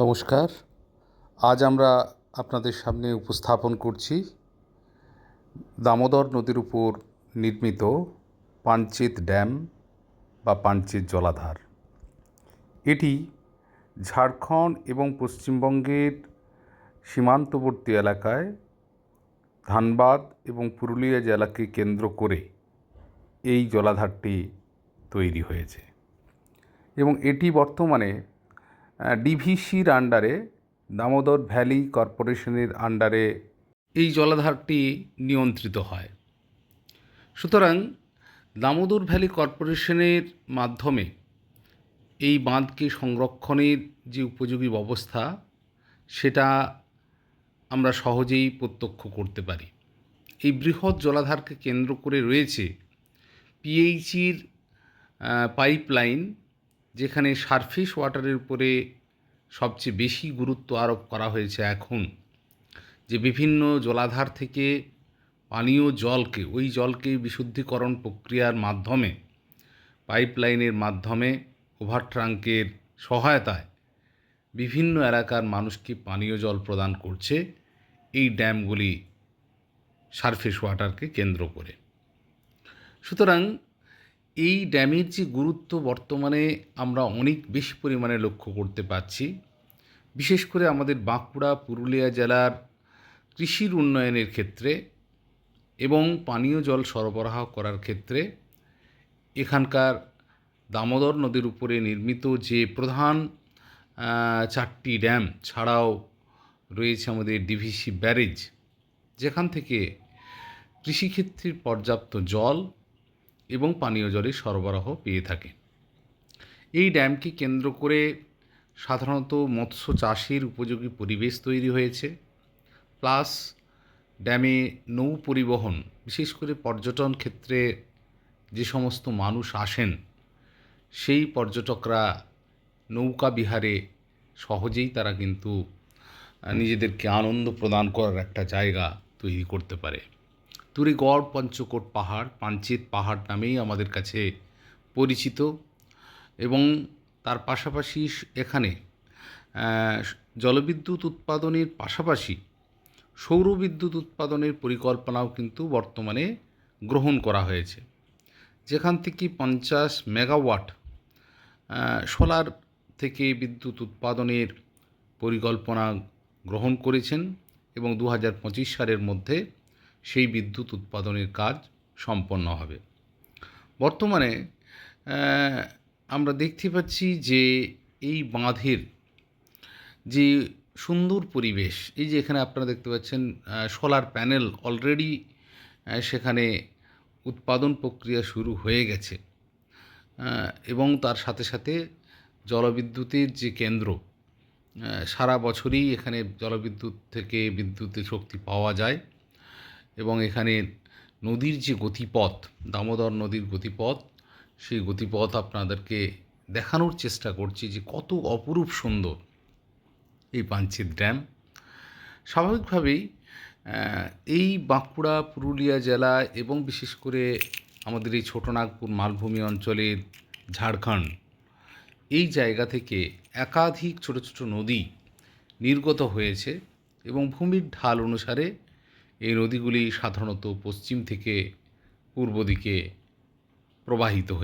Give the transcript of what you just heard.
নমস্কার। আজ আমরা আপনাদের সামনে উপস্থাপন করছি দামোদর নদীর উপর নির্মিত পাঞ্চেত ড্যাম বা পাঞ্চেত জলাধার। এটি ঝাড়খণ্ড এবং পশ্চিমবঙ্গের সীমান্তবর্তী এলাকায় ধানবাদ এবং পুরুলিয়া জেলাকে কেন্দ্র করে এই জলাধারটি তৈরি হয়েছে এবং এটি বর্তমানে ডিভিসির আন্ডারে, দামোদর ভ্যালি কর্পোরেশনের আন্ডারে এই জলাধারটি নিয়ন্ত্রিত হয়। সুতরাং দামোদর ভ্যালি কর্পোরেশনের মাধ্যমে এই বাঁধকে সংরক্ষণের যে উপযোগী ব্যবস্থা, সেটা আমরা সহজেই প্রত্যক্ষ করতে পারি। এই বৃহৎ জলাধারকে কেন্দ্র করে রয়েছে পিএইচির পাইপলাইন যেখানে সারফেস ওয়াটারের উপরে সবচেয়ে বেশি গুরুত্ব আরোপ করা হয়েছে এখন, যে বিভিন্ন জলাধার থেকে পানীয় জলকে, ওই জলকে বিশুদ্ধিকরণ প্রক্রিয়ার মাধ্যমে, পাইপলাইনের মাধ্যমে ওভার ট্রাঙ্কের সহায়তায় বিভিন্ন এলাকার মানুষকে পানীয় জল প্রদান করছে এই ড্যামগুলি সারফেস ওয়াটারকে কেন্দ্র করে। সুতরাং এই ড্যামের যে গুরুত্ব বর্তমানে আমরা অনেক বেশি পরিমাণে লক্ষ্য করতে পারছি। বিশেষ করে আমাদের বাঁকুড়া, পুরুলিয়া জেলার কৃষির উন্নয়নের ক্ষেত্রে এবং পানীয় জল সরবরাহ করার ক্ষেত্রে এখানকার দামোদর নদীর উপরে নির্মিত যে প্রধান চারটি ড্যাম ছাড়াও রয়েছে আমাদের ডিভিসি ব্যারেজ যেখান থেকে কৃষিক্ষেত্রের পর্যাপ্ত জল এবং পানীয় জলের সরবরাহ পেয়ে থাকে। এই ড্যামকে কেন্দ্র করে সাধারণত মৎস্য চাষের উপযোগী পরিবেশ তৈরি হয়েছে। প্লাস ড্যামে নৌ পরিবহন, বিশেষ করে পর্যটন ক্ষেত্রে যে সমস্ত মানুষ আসেন, সেই পর্যটকরা নৌকা বিহারে সহজেই তারা কিন্তু নিজেদেরকে আনন্দ প্রদান করার একটা জায়গা তৈরি করতে পারে। দূরে গড় পঞ্চকোট পাহাড় পাঞ্চেত পাহাড় নামেই আমাদের কাছে পরিচিত এবং তার পাশাপাশি এখানে জলবিদ্যুৎ উৎপাদনের পাশাপাশি সৌরবিদ্যুৎ উৎপাদনের পরিকল্পনাও কিন্তু বর্তমানে গ্রহণ করা হয়েছে। যেখান থেকে পঞ্চাশ মেগাওয়াট সোলার থেকে বিদ্যুৎ উৎপাদনের পরিকল্পনা গ্রহণ করেছেন এবং দু হাজার পঁচিশ সালের মধ্যে সেই বিদ্যুৎ উৎপাদনের কাজ সম্পন্ন হবে। বর্তমানে আমরা দেখতে পাচ্ছি যে এই বাঁধের যে সুন্দর পরিবেশ, এই যে এখানে আপনারা দেখতে পাচ্ছেন সোলার প্যানেল অলরেডি সেখানে উৎপাদন প্রক্রিয়া শুরু হয়ে গেছে। এবং তার সাথে সাথে জলবিদ্যুতের যে কেন্দ্র সারা বছরই এখানে জলবিদ্যুৎ থেকে বিদ্যুতের শক্তি পাওয়া যায়। এবং এখানে নদীর যে গতিপথ, দামোদর নদীর গতিপথ, সেই গতিপথ আপনাদেরকে দেখানোর চেষ্টা করছি যে কত অপরূপ সুন্দর এই পাঞ্চেত ড্যাম। স্বাভাবিকভাবেই এই বাঁকুড়া, পুরুলিয়া জেলা এবং বিশেষ করে আমাদের এই ছোটনাগপুর মালভূমি অঞ্চলের ঝাড়খণ্ড, এই জায়গা থেকে একাধিক ছোট ছোট নদী নির্গত হয়েছে এবং ভূমির ঢাল অনুসারে এই নদীগুলি সাধারণত পশ্চিম থেকে পূর্ব দিকে প্রবাহিত হয়ে